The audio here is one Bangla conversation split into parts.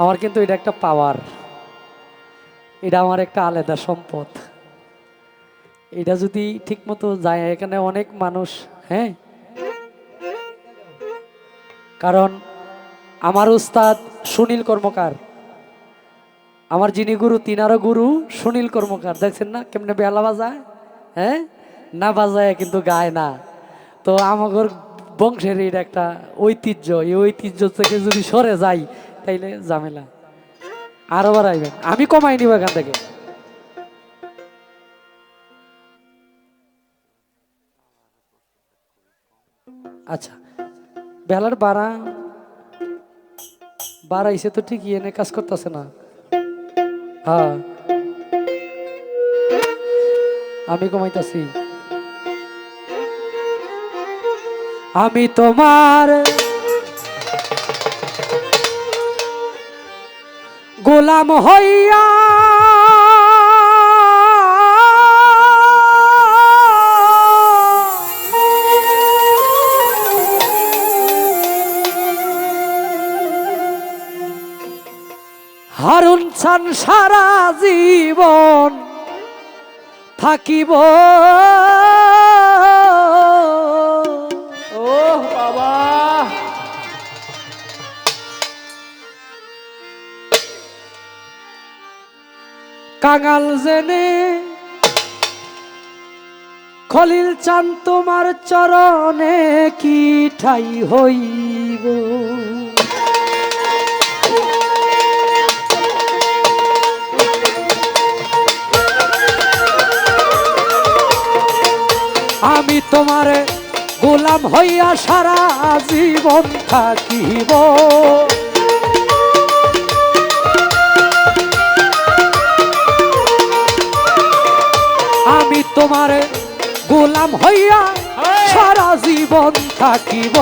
আমার কিন্তু এটা একটা পাওয়ার এটা আমার একটা আলাদা সম্পদ। এটা যদি ঠিকমতো যায়, এখানে অনেক মানুষ হ্যাঁ? কারণ আমার উস্তাদ সুনীল কর্মকার। আমার যিনি গুরু, তিনারও গুরু সুনীল কর্মকার। দেখছেন না কেমনে বেলা বাজায়? হ্যাঁ? না বাজায় কিন্তু গায় না। তো আমাগর বংশের এটা একটা ঐতিহ্য। এই ঐতিহ্য থেকে যদি সরে যাই তাইলে ঝামেলা। আরও বাড়াইবেন। আমি কমাই নিব এখান থেকে। আচ্ছা বেলার বাড়া বাড়াইছে তো ঠিকই, এনে কাজ করতেছে না। হ্যাঁ। আমি কমাইতাছি। আমি তোমার গোলাম হইয়া হারুন ছান সারা জীবন থাকিব। কাঙাল জেনে। খলিল চান তোমার চরণে কি ঠাই হইব? আমি তোমার গোলাম হইয়া সারা জীবন থাকিব। তোমার গোলাম হইয়া সারা জীবন থাকিব।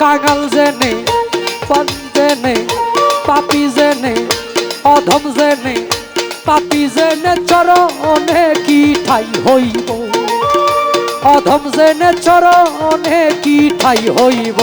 কাঙাল জেনে পন জেনে পাপি জেনে অধম জেনে পাপি জেনে চরণে কি ঠাই হইব? অধম জেনে চরণে কি ঠাই হইব?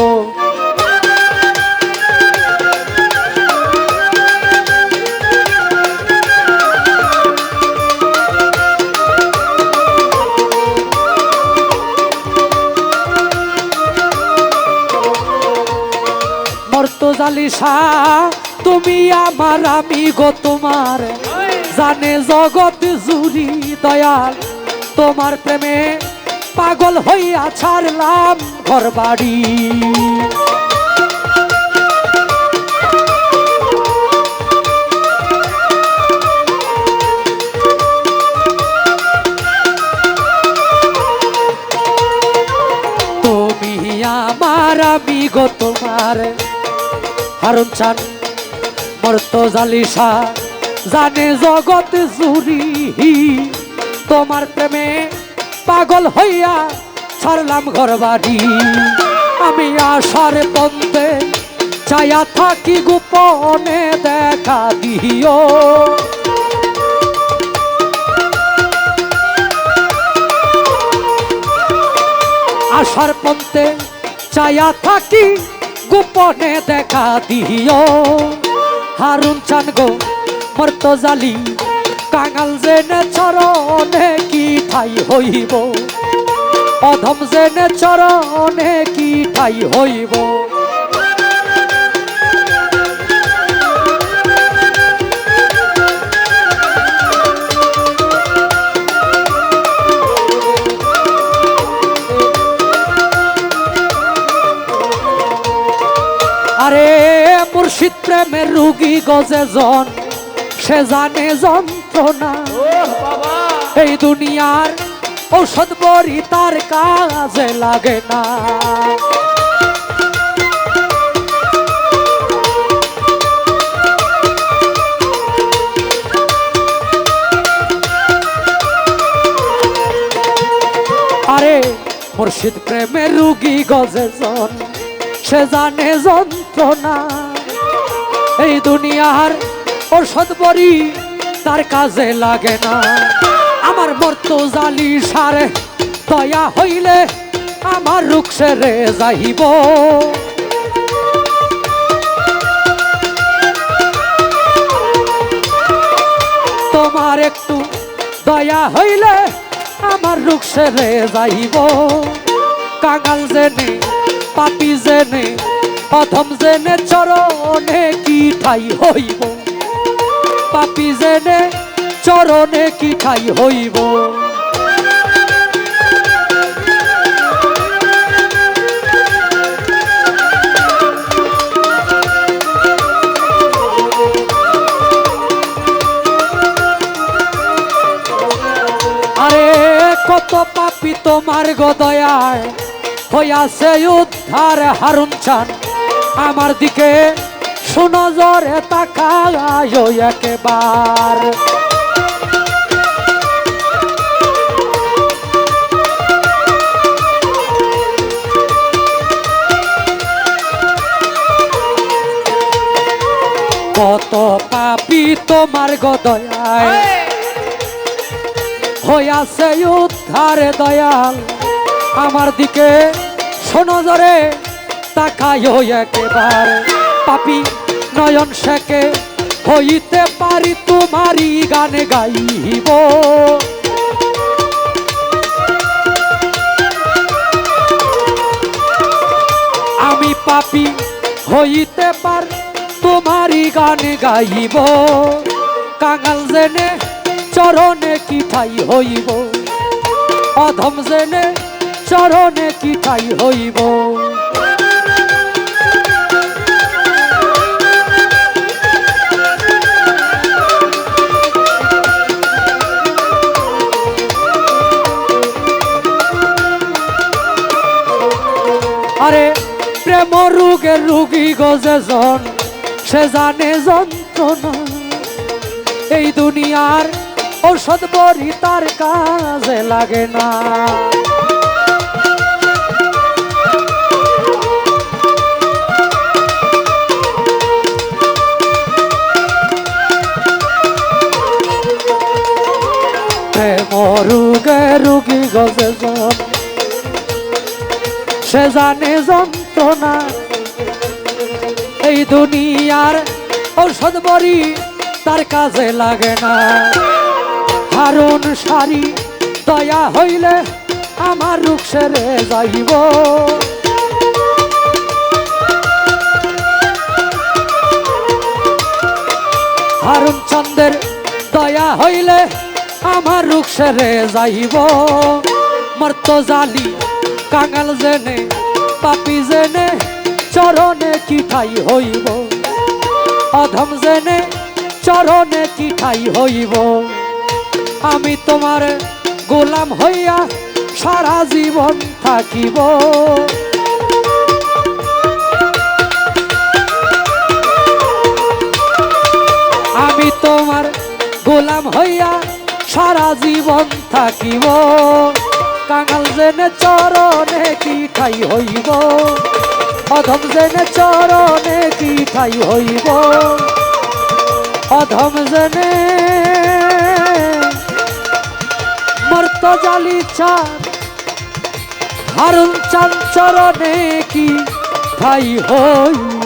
মর্তজালি তুমি আমার আমি গো তোমার। জানে জগৎ জুড়ি দয়াল, তোমার প্রেমে পাগল হইয়া ছাড়লাম ঘর বাড়ি তুমি আমার আমি গো তোমার। হারুন চান জানে জগৎ জুড়ি তোমার প্রেমে পাগল হইয়া ছাড়লাম ঘর বাড়ি আমি আশার পন্থে চায়া থাকি গোপনে দেখা দিও। আশার পন্থে চায়া থাকি গোপনে দেখা দিও। হারুন চান গো, মর্তজালি, কাঙাল জেনে চরণে কি ঠাই হইব? অধম জেনে চরণে কি ঠাই হইব? আরে মুর্শিদ প্রেমের রুগী গজে জন সে জানে যন্ত্রণা। এই দুনিয়ার ঔষধ বড়ি তার কাজে লাগে না। আরে মুর্শিদ প্রেমের রুগী গজে জন সে জানে যন্ত্রণা এই দুনিয়ার ওষুধ বড়ি তার কাজে লাগে না। আমার মর্ত জালি সারে দয়া হইলে আমার রুক্ষে রে যাইব। তোমার একটু দয়া হইলে আমার রুক্ষে রে যাইব। কাঙাল জেনে, পাপি জেনে অধম জেনে চরণে কি ঠাই হইব? পাপি জেনে চরণে কি ঠাই হইব? কত পাপি তোমার গদয়ায় হইয়াছে উদ্ধার হারুন চান। আমার দিকে সুনজরে তাকায় একেবার। কত পাপি তোমার গদয়ায় হইয়াছে উদ্ধার দয়াল। আমার দিকে শোনো জরে তাকাই একেবার। পাপি নয়ন শেখে হইতে পারি তোমারই গানে গাইব। আমি পাপি হইতে পার তোমারই গান গাইব। কাঙাল জেনে চরণে কি ঠাই হইব? অধম জেনে চরণে কি ঠাই হইব? প্রেম রোগের রুগী গজে জন, সে জানে যন্ত্রণা। এই দুনিয়ার ঔষধ বড়ি তার কাজে লাগে না। রোগে রুগী গজে জন, সে জানে যন্ত্রণা এই দুনিয়ার ঔষধ বড়ি তার কাজে লাগে না। হারুন সারি দয়া হইলে আমার রুখ সেরে যাইব। হারুন চন্দ্রের দয়া হইলে আমার রুখ সেরে যাইব। মর্ত জালি কাঙাল জেনে পাপি জেনে চরণে কি ঠাই হইব। অধম জেনে চরণে কি ঠাই হইব। আমি তোমার গোলাম হইয়া সারা জীবন থাকিব। আমি তোমার গোলাম হইয়া সারা জীবন থাকিব। কাঙাল জেনে চরণে কি ঠাই হইব? অধম জেনে চরণে কি ঠাই হইব? অধম জেনে মর্ত জালি চান হারুন চান চরণে কি ঠাই হইব?